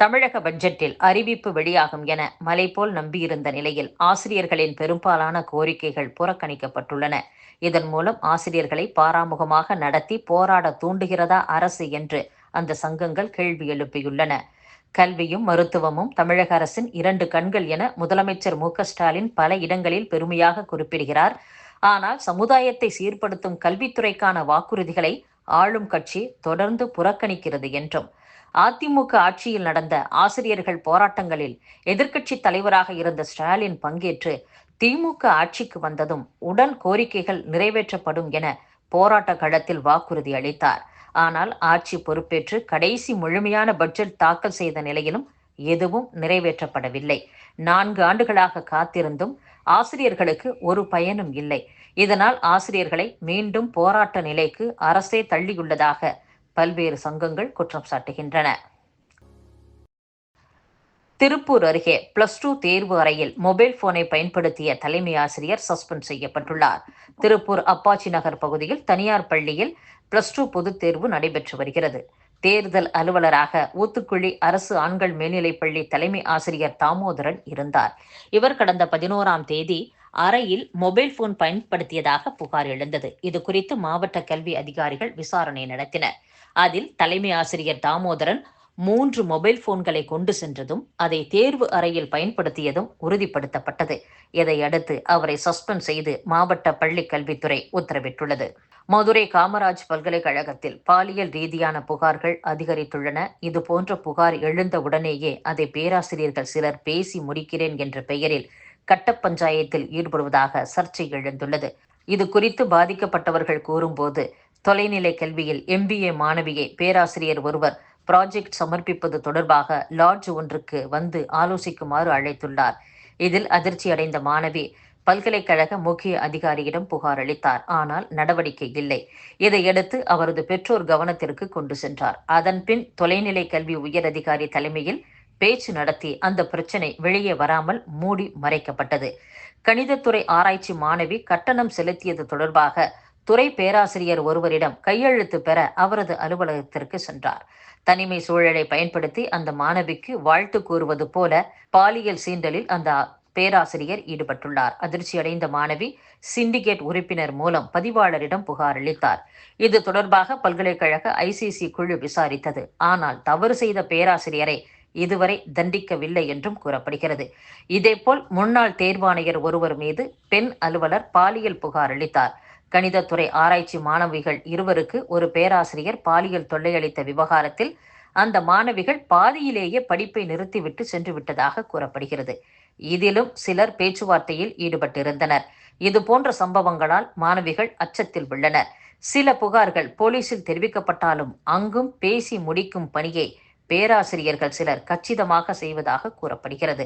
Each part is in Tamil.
தமிழக பட்ஜெட்டில் அறிவிப்பு வெளியாகும் என மலைபோல் நம்பியிருந்த நிலையில் ஆசிரியர்களின் பெரும்பாலான கோரிக்கைகள் புறக்கணிக்கப்பட்டுள்ளன. இதன் மூலம் ஆசிரியர்களை பாராமுகமாக நடத்தி போராட தூண்டுகிறதா அரசு என்று அந்த சங்கங்கள் கேள்வி எழுப்பியுள்ளன. கல்வியும் மருத்துவமும் தமிழக அரசின் இரண்டு கண்கள் என முதலமைச்சர் மு ஸ்டாலின் பல இடங்களில் பெருமையாக குறிப்பிடுகிறார். ஆனால் சமுதாயத்தை சீர்படுத்தும் கல்வித்துறைக்கான வாக்குறுதிகளை ஆளும் கட்சி தொடர்ந்து புறக்கணிக்கிறது என்றும் அதிமுக ஆட்சியில் நடந்த ஆசிரியர்கள் போராட்டங்களில் எதிர்க்கட்சி தலைவராக இருந்த ஸ்டாலின் பங்கேற்று திமுக ஆட்சிக்கு வந்ததும் உடன் கோரிக்கைகள் நிறைவேற்றப்படும் என போராட்ட களத்தில் வாக்குறுதி அளித்தார். ஆனால் ஆட்சி பொறுப்பேற்று கடைசி முழுமையான பட்ஜெட் தாக்கல் செய்த நிலையிலும் எதுவும் நிறைவேற்றப்படவில்லை. நான்கு ஆண்டுகளாக காத்திருந்தும் ஆசிரியர்களுக்கு ஒரு பயனும் இல்லை. இதனால் ஆசிரியர்களை மீண்டும் போராட்ட நிலைக்கு அரசே தள்ளியுள்ளதாக பல்வேறு சங்கங்கள் குற்றம் சாட்டுகின்றன. திருப்பூர் அருகே பிளஸ் டூ தேர்வு அறையில் மொபைல் போனை பயன்படுத்திய தலைமை ஆசிரியர் சஸ்பெண்ட் செய்யப்பட்டுள்ளார். திருப்பூர் அப்பாச்சி நகர் பகுதியில் தனியார் பள்ளியில் பிளஸ் டூ பொதுத் தேர்வு நடைபெற்று வருகிறது. தேர்தல் அலுவலராக ஊத்துக்குழி அரசு ஆண்கள் மேல்நிலைப்பள்ளி தலைமை ஆசிரியர் தாமோதரன் இருந்தார். இவர் கடந்த பதினோராம் தேதி அறையில் மொபைல் போன் பயன்படுத்தியதாக புகார் எழுந்தது. இது குறித்து மாவட்ட கல்வி அதிகாரிகள் விசாரணை நடத்தினர். அதில் தலைமை ஆசிரியர் தாமோதரன் மூன்று மொபைல் போன்களை கொண்டு சென்றதும் அதை தேர்வு அறையில் பயன்படுத்தியதும் உறுதிப்படுத்தப்பட்டது. இதையடுத்து அவரை சஸ்பெண்ட் செய்து மாவட்ட பள்ளி கல்வித்துறை உத்தரவிட்டுள்ளது. மதுரை காமராஜ் பல்கலைக்கழகத்தில் பாலியல் ரீதியான புகார்கள் அதிகரித்துள்ளன. இதுபோன்ற புகார் எழுந்த உடனேயே அதை பேராசிரியர்கள் சிலர் பேசி முடிக்கிறேன் என்ற பெயரில் கட்ட பஞ்சாயத்தில் ஈடுபடுவதாக சர்ச்சை எழுந்துள்ளது. இது குறித்து பாதிக்கப்பட்டவர்கள் கூறும்போது தொலைநிலை கல்வியில் எம்பிஏ மாணவியை பேராசிரியர் ஒருவர் ப்ராஜெக்ட் சமர்ப்பிப்பது தொடர்பாக லாட்ஜ் ஒன்றுக்கு வந்து ஆலோசிக்குமாறு அழைத்துள்ளார். இதில் அதிர்ச்சி அடைந்த மாணவி பல்கலைக்கழக முக்கிய அதிகாரியிடம் புகார் அளித்தார். ஆனால் நடவடிக்கை இல்லை. இதையடுத்து அவரது பெற்றோர் கவனத்திற்கு கொண்டு சென்றார். அதன்பின் தொலைநிலை கல்வி உயர் அதிகாரி தலைமையில் பேச்சு நடத்தி அந்த பிரச்சனை வெளியே வராமல் மூடி மறைக்கப்பட்டது. கணிதத்துறை ஆராய்ச்சி மாணவி கட்டணம் செலுத்தியது தொடர்பாக துறை பேராசிரியர் ஒருவரிடம் கையெழுத்து பெற அவரது அலுவலகத்திற்கு சென்றார். தனிமை சூழலை பயன்படுத்தி அந்த மாணவிக்கு வாழ்த்து கூறுவது போல பாலியல் சீண்டலில் அந்த பேராசிரியர் ஈடுபட்டுள்ளார். அதிர்ச்சியடைந்த மாணவி சிண்டிகேட் உறுப்பினர் மூலம் பதிவாளரிடம் புகார் அளித்தார். இது தொடர்பாக பல்கலைக்கழக ஐசிசி குழு விசாரித்தது. ஆனால் தவறு செய்த பேராசிரியரை இதுவரை தண்டிக்கவில்லை என்றும் கூறப்படுகிறது. இதேபோல் முன்னாள் தேர்வாணையர் ஒருவர் மீது பெண் அலுவலர் பாலியல் புகார் அளித்தார். கணிதத்துறை ஆராய்ச்சி மாணவிகள் இருவருக்கு ஒரு பேராசிரியர் பாலியல் தொல்லையளித்த விவகாரத்தில் அந்த மாணவிகள் பாதியிலேயே படிப்பை நிறுத்திவிட்டு சென்று விட்டதாக கூறப்படுகிறது. இதிலும் சிலர் பேச்சுவார்த்தையில் ஈடுபட்டிருந்தனர். இது போன்ற சம்பவங்களால் மாணவிகள் அச்சத்தில் உள்ளனர். சில புகார்கள் போலீசில் தெரிவிக்கப்பட்டாலும் அங்கும் பேசி முடிக்கும் பணியை பேராசிரியர்கள் சிலர் கச்சிதமாக செய்வதாக கூறப்படுகிறது.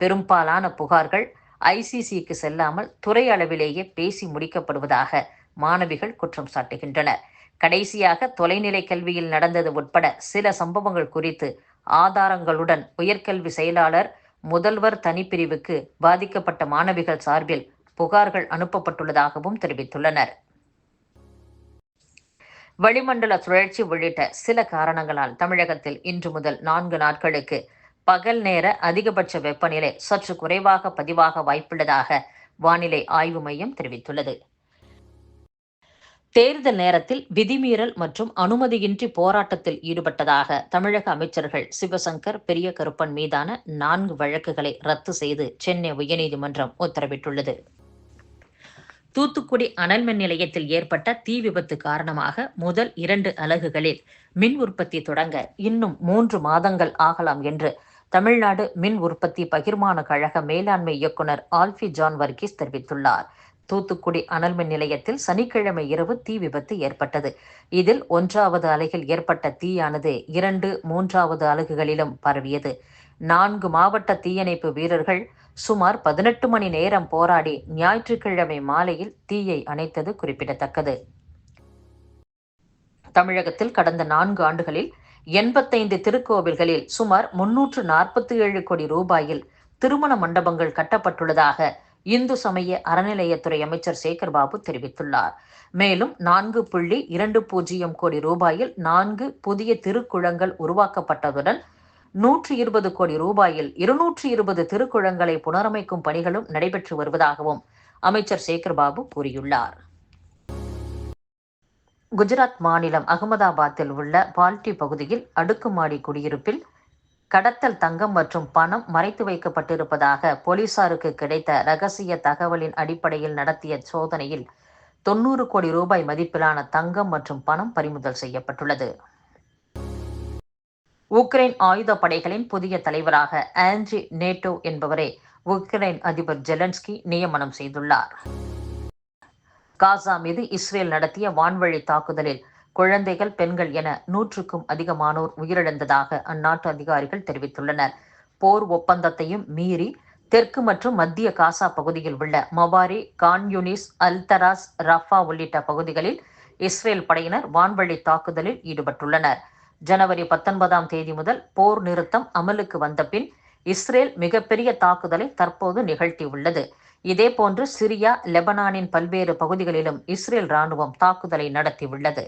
பெரும்பாலான புகார்கள் ஐசிசிக்கு செல்லாமல் துறை அளவிலேயே பேசி முடிக்கப்படுவதாக மாணவிகள் குற்றம் சாட்டுகின்றனர். கடைசியாக தொலைநிலை கல்வியில் நடந்தது உட்பட சில சம்பவங்கள் குறித்து ஆதாரங்களுடன் உயர்கல்வி செயலாளர் முதல்வர் தனிப்பிரிவுக்கு பாதிக்கப்பட்ட மாணவிகள் சார்பில் புகார்கள் அனுப்பப்பட்டுள்ளதாகவும் தெரிவித்துள்ளனர். வளிமண்டல சுழற்சி உள்ளிட்ட சில காரணங்களால் தமிழகத்தில் இன்று முதல் நான்கு நாட்களுக்கு பகல் நேர அதிகபட்ச வெப்பநிலை சற்று குறைவாக பதிவாக வாய்ப்புள்ளதாக வானிலை ஆய்வு மையம் தெரிவித்துள்ளது. தேர்தல் நேரத்தில் விதிமீறல் மற்றும் அனுமதியின்றி போராட்டத்தில் ஈடுபட்டதாக தமிழக அமைச்சர்கள் சிவசங்கர் பெரிய கருப்பன் மீதான நான்கு வழக்குகளை ரத்து செய்து சென்னை உயர்நீதிமன்றம் உத்தரவிட்டுள்ளது. தூத்துக்குடி அனல் மின் நிலையத்தில் ஏற்பட்ட தீ விபத்து காரணமாக முதல் இரண்டு அலகுகளில் மின் உற்பத்தி தொடங்க இன்னும் மூன்று மாதங்கள் ஆகலாம் என்று தமிழ்நாடு மின் உற்பத்தி பகிர்மான கழக மேலாண்மை இயக்குநர் ஆல்ஃபி ஜான் வர்கீஸ் தெரிவித்துள்ளார். தூத்துக்குடி அனல் மின் நிலையத்தில் சனிக்கிழமை இரவு தீ விபத்து ஏற்பட்டது. இதில் ஒன்றாவது அலையில் ஏற்பட்ட தீயானது இரண்டு மூன்றாவது அலகுகளிலும் பரவியது. நான்கு மாவட்ட தீயணைப்பு வீரர்கள் சுமார் பதினெட்டு மணி நேரம் போராடி ஞாயிற்றுக்கிழமை மாலையில் தீயை அணைத்தது குறிப்பிடத்தக்கது. தமிழகத்தில் கடந்த நான்கு ஆண்டுகளில் எண்பத்தைந்து திருக்கோவில்களில் சுமார் முன்னூற்று நாற்பத்தி ஏழு கோடி ரூபாயில் திருமண மண்டபங்கள் கட்டப்பட்டுள்ளதாக இந்து சமய அறநிலையத்துறை அமைச்சர் சேகர்பாபு தெரிவித்துள்ளார். மேலும் நான்கு புள்ளி இரண்டு பூஜ்ஜியம் கோடி ரூபாயில் நான்கு புதிய திருக்குளங்கள் உருவாக்கப்பட்டதுடன் நூற்றி இருபது கோடி ரூபாயில் இருநூற்றி இருபது திருக்குளங்களை புனரமைக்கும் பணிகளும் நடைபெற்று வருவதாகவும் அமைச்சர் சேகர்பாபு கூறியுள்ளார். குஜராத் மாநிலம் அகமதாபாத்தில் உள்ள பால்டி பகுதியில் அடுக்குமாடி குடியிருப்பில் கடத்தல் தங்கம் மற்றும் பணம் மறைத்து வைக்கப்பட்டிருப்பதாக போலீசாருக்கு கிடைத்த ரகசிய தகவலின் அடிப்படையில் நடத்திய சோதனையில் தொண்ணூறு கோடி ரூபாய் மதிப்பிலான தங்கம் மற்றும் பணம் பறிமுதல் செய்யப்பட்டுள்ளது. உக்ரைன் ஆயுத படைகளின் புதிய தலைவராக ஆண்ட்ரி நேட்டோ என்பவரை உக்ரைன் அதிபர் ஜெலன்ஸ்கி நியமனம் செய்துள்ளார். காசா மீது இஸ்ரேல் நடத்திய வான்வழி தாக்குதலில் குழந்தைகள் பெண்கள் என நூற்றுக்கும் அதிகமானோர் உயிரிழந்ததாக அந்நாட்டு அதிகாரிகள் தெரிவித்துள்ளனர். போர் ஒப்பந்தத்தையும் மீறி தெற்கு மற்றும் மத்திய காசா பகுதியில் உள்ள மவாரி கான்யூனிஸ் அல்தராஸ் ரஃபா உள்ளிட்ட பகுதிகளில் இஸ்ரேல் படையினர் வான்வழி தாக்குதலில் ஈடுபட்டுள்ளனர். ஜனவரி பத்தொன்பதாம் தேதி முதல் போர் நிறுத்தம் அமலுக்கு வந்தபின் இஸ்ரேல் மிகப்பெரிய தாக்குதலை தற்போது நிகழ்த்தியுள்ளது. இதேபோன்று சிரியா லெபனானின் பல்வேறு பகுதிகளிலும் இஸ்ரேல் ராணுவம் தாக்குதலை நடத்தியுள்ளது.